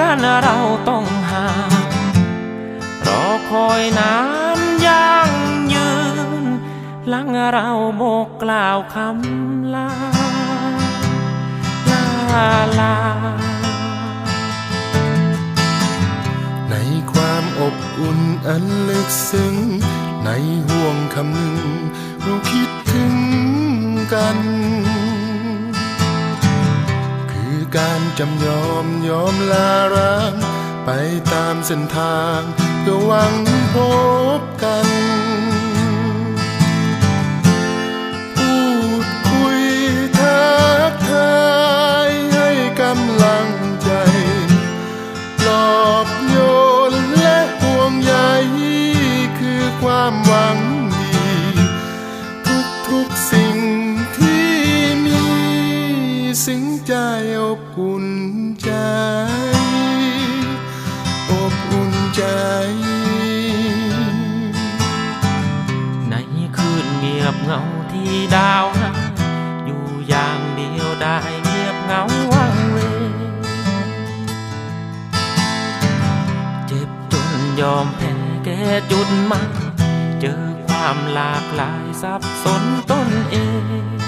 กันเราต้องห่างรอคอยนานยังยืนหลังเราบอกกล่าวคำลาลาลา ในความอบอุ่นอันลึกซึ้ง ในห่วงคำหนึ่งเราคิดถึงกัน การจำยอมยอมลาร้าง ไปตามเส้นทางเพื่อหวังพบกัน พูดคุยทักทายให้กำลังใจปลอบโยนและห่วงใยคือความหวัง ใจอบอุ่นใจ อบอุ่นใจ ในคืนเงียบเหงาที่ดาวหาอยู่อย่างเดียวได้เงียบเหงาวังเวเจ็บจนยอมแพ้แก่จุดมาเจอความหลากหลายสับสนตนเอง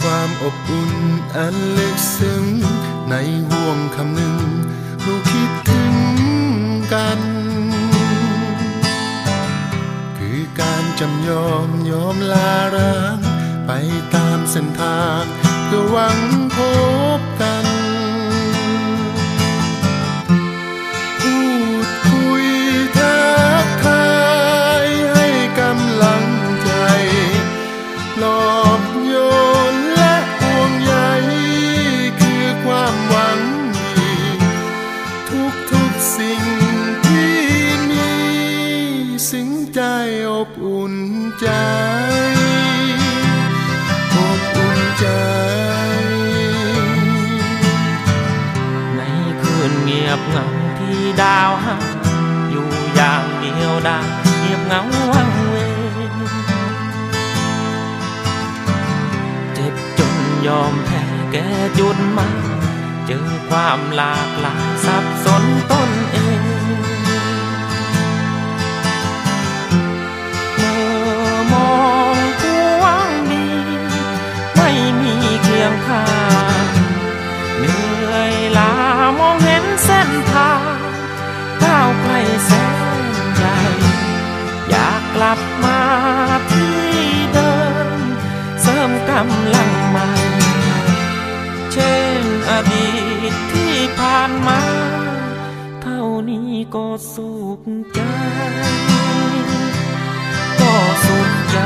ความอบอุ่นอันลึกซึ้ง ในห่วงคำหนึ่งเราคิดถึงกัน คือการจำยอมยอมลาร้างไปตามเส้นทางเพื่อหวังพบกันพูดคุยทักทายให้กำลังใจปลอ ใจอบอุ่นใจอบอุ่นใจ ในคืนเงียบเหงาที่ดาวหาอยู่อย่างเดียวได้เงียบเหงาวังเวเจ็บจนยอมแพ้แก่จุดหมายเจอความหลากหลายสับ มีเคียงข้างเหนื่อยล้ามองเห็นเส้นทางก้าวไกลแสนใหญ่อยากกลับมาที่เดิม เสริมกำลังใหม่ เช่นอดีตที่ผ่านมา เท่านี้ก็สุขใจ ก็สุขใจ